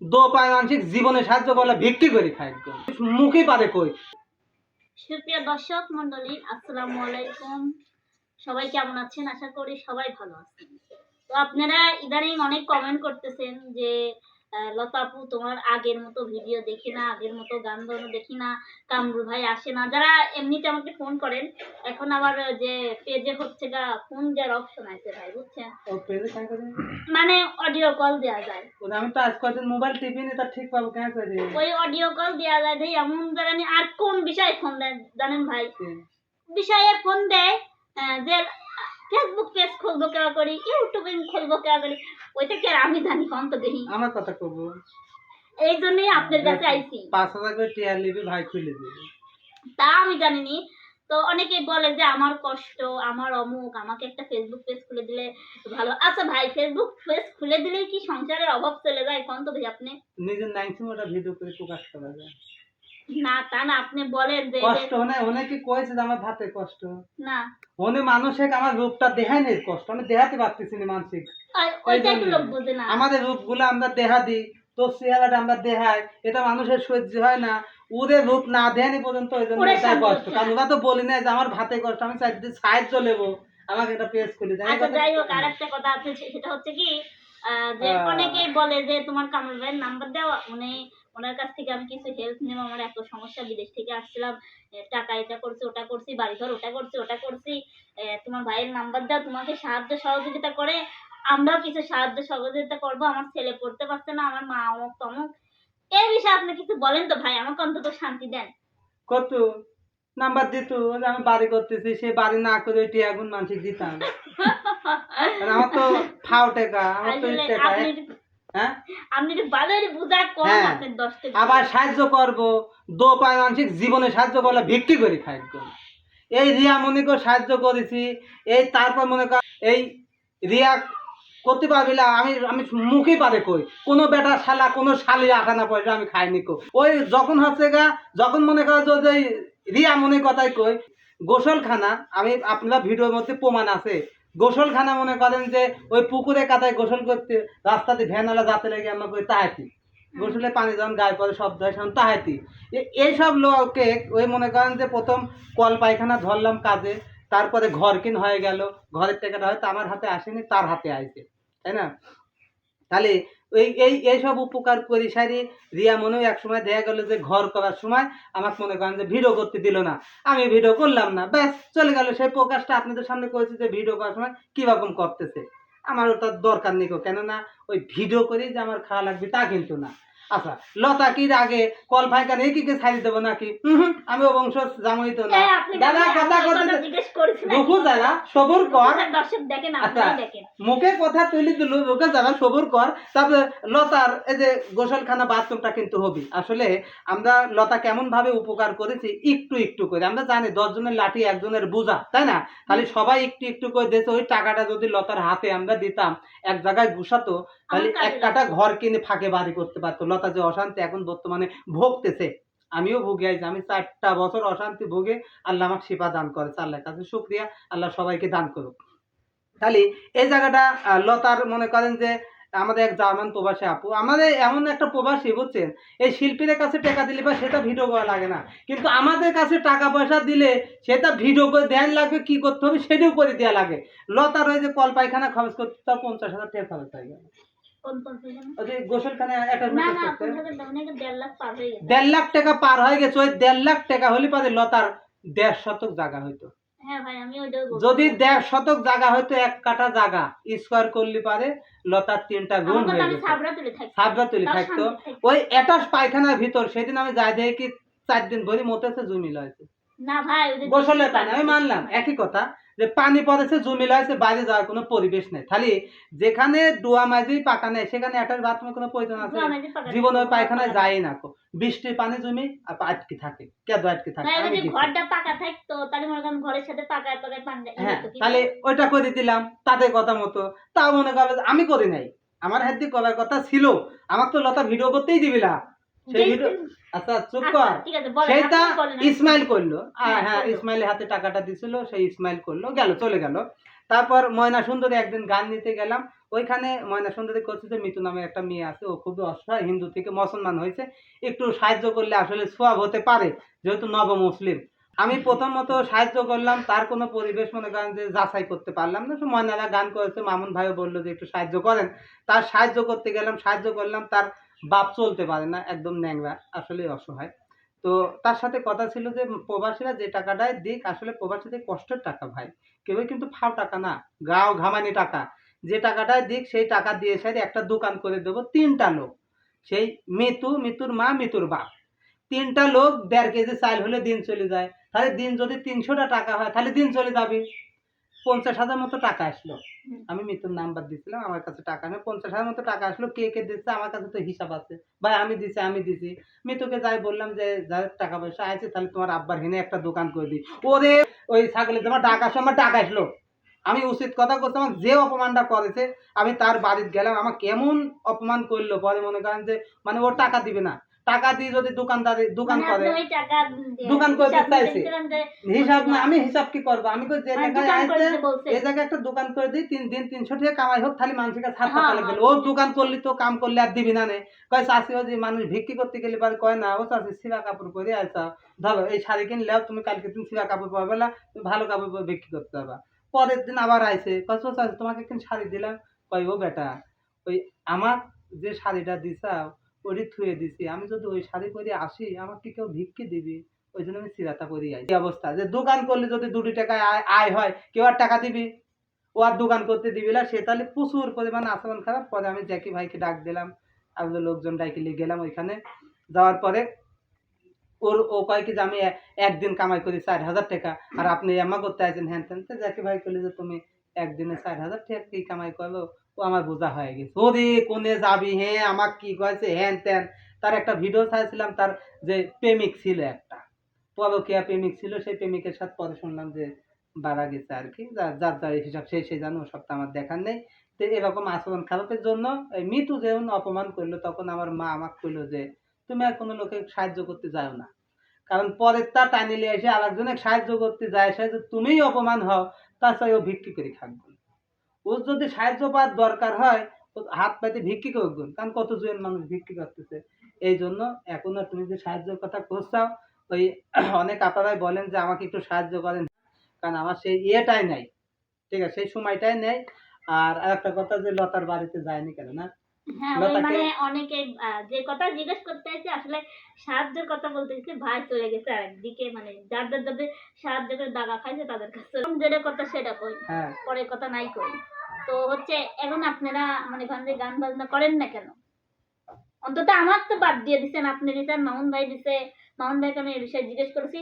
দো পায় মানসিক জীবনে সাহায্য করলে ভিক্ষি করে খাই মুখে পারে কই? সুপ্রিয় দর্শক মন্ডলী আসসালামু আলাইকুম। সবাই কেমন আছেন? আশা করি সবাই ভালো আছেন। তো আপনারা ইদানিং অনেক কমেন্ট করতেছেন যে আহ, লতা আপু তোমার আগের মতো ভিডিও দেখি না আগের মতো গান গানো দেখি না কামরুল ভাই আসে না। যারা এমনিতে আমাকে ফোন করেন এখন আবার যে পেজে হচ্ছে গা ফোন দেওয়ার অপশন আছে ভাই বুঝছেন? মানে অডিও কল দেওয়া যায়। আমি তো আজ কদিন মোবাইল টিপি নি তা ঠিক পাবো কেন করে? ওই অডিও কল দেওয়া যায় দেই এমন জানি আর কোন বিষয়ে ফোন দেয় জানেন ভাই? বিষয়ে ফোন দেয় যে ফেসবুক পেজ খুলবো কেবা করি? ইউটিউবে খুলবো কেবা করি? ওইটা কি আর আমি জানি কম তো দেখি আমার কথা কব। এই জন্যই আপনার কাছে আইছি। পাঁচ হাজার করে টিয়ার লিবি ভাই খুলে দিবি। তা আমি জানিনি। তো অনেকেই বলে যে আমার কষ্ট আমার অমুক আমাকে একটা ফেসবুক পেজ খুলে দিলে ভালো। আচ্ছা ভাই ফেসবুক পেজ খুলে দিলেই কি সংসারের অভাব চলে যায়? কোন তো ভাই আপনি? নিজের নাইনটি ওটা ভিডিও করে প্রকাশ করা যায়। না তা না আপনি বলেন যে কষ্ট অনেকে কয়েছে যে আমার ভাতে কষ্ট? না। অনেক আমার রূপটা দেখায় নেই কষ্ট। আমি দেখাতে পারতেছি না মানসিক। লোক বোঝে না। আমাদের রূপগুলো আমরা দেহা দিই তোর চেহারাটা আমরা দেখাই এটা মানুষের সহ্য হয় না। ওদের রূপ না দেয়নি পর্যন্ত ওই জন্য কষ্ট। কারণ ওরা তো বলি না যে আমার ভাতে কষ্ট আমি চাইতে সাহায্য লেবো আমাকে একটা পেজ খুলে দেয় আচ্ছা যাই হোক। আর একটা কথা আছে সেটা হচ্ছে কি যে অনেকেই বলে যে তোমার কামরুল ভাইয়ের নাম্বার দাও উনি ওনার কাছ থেকে আমি কিছু হেল্প নেব আমার এত সমস্যা বিদেশ থেকে আসছিলাম। টাকা এটা করছি ওটা করছি বাড়ি ঘর ওটা করছি ওটা করছি। তোমার ভাইয়ের নাম্বার দাও তোমাকে সাহায্য সহযোগিতা করে। আমরাও কিছু সাহায্য সহযোগিতা করব। আমার ছেলে পড়তে পারছে না আমার মা অমুক তমুক এই বিষয়ে আপনি কিছু বলেন তো ভাই আমাকে অন্তত শান্তি দেন। কত? নাম্বার দিত যে আমি বাড়ি করতেছি সে বাড়ি না করে ওই টিয়াগুন মানসিক দিতাম। আমার তো ফাও টাকা আমার তো টাকা হ্যাঁ? হ্যাঁ। আবার সাহায্য করব দো পায় মানসিক জীবনে সাহায্য করলে ভিক্ষি করে এই রিয়া মনিকে সাহায্য করেছি এই তারপর মনে কর এই রিয়া করতে পারবি না আমি আমি মুখে পারে কই কোনো বেটা শালা কোনো শালি আটানা পয়সা আমি খাইনি কো। ওই যখন হচ্ছে গা যখন মনে করো যে রিয়া মনে কথাই কই, গোসলখানা, আমি আপনারা ভিডিওর মধ্যে প্রমাণ আছে। গোসলখানা মনে করেন যে ওই পুকুরে কাদায় গোসল করতে রাস্তাতে ভ্যানওয়ালা যাতে লেগে আমরা কই তাহাতি। গোসলে পানি যখন গায়ে পরে শব্দ হয় তখন তাহাতি। এইসব লোককে ওই মনে করেন যে প্রথম কল পায়খানা ধরলাম কাজে, তারপরে ঘর কিন হয়ে গেল, ঘরের টাকাটা হয়তো আমার হাতে আসেনি, তার হাতে আইছে। তাই না? তাহলে এই এই এইসব উপকার করি। সারি রিয়া মনে এক সময় দেখা গেল যে ঘর করার সময় আমাকে মনে করেন যে ভিডিও করতে দিল না। আমি ভিডিও করলাম না। ব্যাস, চলে গেল। সেই প্রকাশটা আপনাদের সামনে করেছি যে ভিডিও করার সময় কীরকম করতেছে। আমার ওটার দরকার নেই কেননা ওই ভিডিও করি যে আমার খাওয়া লাগবে তা কিন্তু না। আচ্ছা লতা কি আগে কল ফাইকান এই কি ছাড়ি দেবো নাকি? হুম হুম, আমি বংশ জামই তো না। দাদা কথা কথা করেছিলেন রুকু সবর কর। আচ্ছা মুখে কথা তুলি দিল লোকে যারা সবর কর। তারপরে লতার এই যে গোসলখানা বাথরুমটা কিন্তু হবি। আসলে আমরা লতা কেমন ভাবে উপকার করেছি একটু একটু করে। আমরা জানি দশ জনের লাঠি একজনের বোঝা তাই না? খালি সবাই একটু একটু করে দিয়েছে ওই টাকাটা যদি লতার হাতে আমরা দিতাম এক জায়গায় গুছাতো তাহলে আমার এক কাটা ঘর কিনে ফাঁকে বাড়ি করতে পারতো। লতা যে অশান্তি এখন বর্তমানে ভোগতেছে। আমিও ভুগে আছি আমি চারটা বছর অশান্তি ভোগে আল্লাহ আমাকে শিপা দান করেছে আল্লাহর কাছে শুক্রিয়া আল্লাহ সবাইকে দান করুক। তাহলে এই জায়গাটা লতার মনে করেন যে আমাদের এক জার্মান প্রবাসী আপু আমাদের এমন একটা প্রবাসী বুঝছেন? এই শিল্পীদের কাছে টাকা দিলে বা সেটা ভিডিও করা লাগে না। কিন্তু আমাদের কাছে টাকা পয়সা দিলে সেটা ভিডিও করে দেন লাগবে কি করতে হবে সেটাও করে দেওয়া লাগে। লতার ওই যে কল পায়খানা খরচ করতে তাও পঞ্চাশ হাজার টাকা খরচ হয়ে গেল। দেড় লাখ হয়ে গেছে। দেড় লাখ টাকা পার হয়ে গেছে ওই দেড় লাখ টাকা হলে পারে লতার দেড় শতক জায়গা হইতো। ভাই আমি ওইটাও বলছি। যদি দেড় শতক জায়গা হয়তো এক কাটা জায়গা স্কোয়ার করলে পারে লতার তিনটা গুণ হয়ে সাবরা তুলে থাকতো। ওই এটাস পায়খানার ভিতর সেদিন আমি যাই দেখি কি চার দিন ভরি মতেছে জমি লয়েছে গোসলের পানি আমি মানলাম একই কথা। যে পানি পড়েছে জমি লয়েছে বাইরে যাওয়ার কোনো পরিবেশ নেই। খালি যেখানে ডোয়া মাঝি পাকা নেই সেখানে এটার বাথরুমের কোনো প্রয়োজন আছে? জমে যে পাকা- জীবন ওই পায়খানায় যায় না বৃষ্টির পানি জমি আর আটকে থাকে কেদ আটকে থাকে ভাই ওই আমি যে গেছি। ঘরটা পাকা থাকতো তাহলে মনে করেন ঘরের সাথে পাকায় পাকায় পানি হ্যাঁ তাহলে ওইটা করে দিলাম তাদের কথা মতো। তাও মনে করবে আমি করি নাই। আমার হাত দিয়ে করার কথা ছিল। আমার তো লতা ভিডিও করতেই দিবি না। সেই ভিডিও আচ্ছা চুপ আচ্ছা, কর। ইসমাইল করল। হ্যাঁ, হ্যাঁ ইসমাইলের হাতে টাকাটা দিছিল সেই ইসমাইল করল গেল চলে গেল। তারপর ময়না সুন্দরী একদিন গান নিতে গেলাম। ওইখানে ময়না সুন্দরী করছে যে মিতু নামে একটা মেয়ে আছে ও খুবই অসহায় হিন্দু থেকে মুসলমান হয়েছে। একটু সাহায্য করলে আসলে সোয়াব হতে পারে যেহেতু নব মুসলিম। আমি প্রথমত সাহায্য করলাম তার কোনো পরিবেশ মনে করেন যে যাচাই করতে পারলাম না। ময়নারা গান করেছে মামুন ভাইও বলল যে একটু সাহায্য করেন। তার সাহায্য করতে গেলাম সাহায্য করলাম তার বাপ চলতে পারে না, একদম ন্যাংরা আসলে অসহায়। তো তার সাথে কথা ছিল যে, প্রবাসীরা যে টাকাটাই দিক, আসলে প্রবাসীদের কষ্টের টাকা ভাই। কেউ কিন্তু ফাও টাকা না, গাও ঘামানি টাকা। যে টাকাটাই দিক, সেই টাকা দিয়ে সাইড একটা দোকান করে দেবো, তিনটা লোক। সেই মৃত্যু মৃত্যুর মা মৃত্যুর বাপ। তিনটা লোক দেড় কেজি চাল হলে দিন চলে যায়। তাহলে দিন যদি তিনশোটা টাকা হয়, তাহলে দিন চলে যাবে। পঞ্চাশ হাজার মতো টাকা আসলো। আমি মৃত্যুর নাম্বার দিছিলাম আমার কাছে টাকা নেই। পঞ্চাশ হাজার মতো টাকা আসলো কে কে দিচ্ছে আমার কাছে তো হিসাব আছে। ভাই আমি দিছি আমি দিছি। মৃত্যুকে যাই বললাম যে যার টাকা পয়সা আছে তাহলে তোমার আব্বার হেনে একটা দোকান করে দিই। ওরে ওই ছাগলের তোমার টাকা আসলো আমার টাকা আসলো। আমি উচিত কথা করছি আমার যে অপমানটা করেছে আমি তার বাড়িতে গেলাম। আমার কেমন অপমান করল পরে মনে করেন যে মানে ও টাকা দিবে না। টাকা দিয়ে যদি দোকানদারি দোকান মানে করে দোকান করতে হিসাব চাইছে। হিসাব না আমি হিসাব কি করব? আমি কই যে মানে টাকায় আসছে এই জায়গায় একটা দোকান করে দিই তিন দিন তিনশো টাকা কামাই হোক খালি মানুষের কাছে হাত হ্যাঁ, পাতা লাগবে হ্যাঁ। ও দোকান করলি তো কাম করলে আর দিবি না নে। কয় চাষি ও যে মানুষ ভিক্ষি করতে গেলে পারে কয় না ও চাষি সিরা কাপড় পরে আসা ধরো এই শাড়ি কিনলেও তুমি কালকে তুমি সিরা কাপড় পাবে না তুমি ভালো কাপড় পরে বিক্রি করতে পারবা। পরের দিন আবার আইসে কয় চাষি তোমাকে একদিন শাড়ি দিলাম। কয় ও বেটা ওই আমার যে শাড়িটা দিছাও ওটি থুয়ে দিছি। আমি যদি ওই শাড়ি পরে আসি, আমাকে কেউ ভিক্ষি দিবি। ওই জন্য আমি সিরাতা করি আই অবস্থা? যে দোকান করলে যদি দুটি টাকায় আয় হয়, কেউ আর টাকা দিবি? ও আর দোকান করতে দিবি না, সে তাহলে প্রচুর পরিমাণ আচরণ খারাপ। পরে আমি জ্যাকি ভাইকে ডাক দিলাম। আমাদের লোকজন ডাইকে নিয়ে গেলাম ওইখানে। যাওয়ার পরে ওর, ও কয় কি যে আমি একদিন কামাই করি চার হাজার টাকা। আর আপনি এমা করতে আছেন হ্যান ত্যান। জ্যাকি ভাই করলে যে তুমি একদিনে চার হাজার টাকা কি কামাই করল? ও আমার বোঝা হয়ে গেছে। ওরে, কোনে যাবি হ্যাঁ আমার কি কয়েছে হ্যান ত্যান তার একটা ভিডিও চাইছিলাম তার যে প্রেমিক ছিল একটা। পরকিয়া প্রেমিক ছিল, সেই প্রেমিকের সাথে পরে শুনলাম যে বাড়া গেছে আর কি। যার যার যার হিসাব সেই সেই জানো, সব তো আমার দেখার নেই। তো এরকম আচরণ খারাপের জন্য এই মিতু যেমন অপমান করল, তখন আমার মা আমাকে কইলো যে, তুমি আর কোনো লোকে সাহায্য করতে যাও না। কারণ পরের তা টানিলে এসে আর একজনের সাহায্য করতে যায়। সে তুমিই অপমান হও চাই ও ভিক্ষি করে থাকবে ওর যদি সাহায্য পাওয়ার দরকার হয় হাত পাইতে ভিক্ষি করবেন কারণ কত মানুষ ভিক্ষি করতেছে। এই জন্য এখনও তুমি যে সাহায্যের কথা করছাও ওই অনেক আপনারাই বলেন যে আমাকে একটু সাহায্য করেন। কারণ আমার সেই ইয়েটাই নাই। ঠিক আছে, সেই সময়টাই নেই। আর একটা কথা যে লতার বাড়িতে যায়নি কেন না? হ্যাঁ মানে অনেকে যে কথা জিজ্ঞেস করতে চাইছে আসলে সাহায্যের কথা বলতে গেছে ভাই চলে গেছে একদিকে মানে যাদের যাদের সাহায্য করে দাগা খাইছে তাদের কাছে যেটা কথা সেটা কই পরে কথা নাই কই। তো হচ্ছে এখন আপনারা মানে গান গান বাজনা করেন না কেন? অন্তত আমার তো বাদ দিয়ে দিছেন আপনি দিছেন মামুন ভাই দিছে মামুন ভাইকে আমি এই বিষয়ে জিজ্ঞেস করেছি।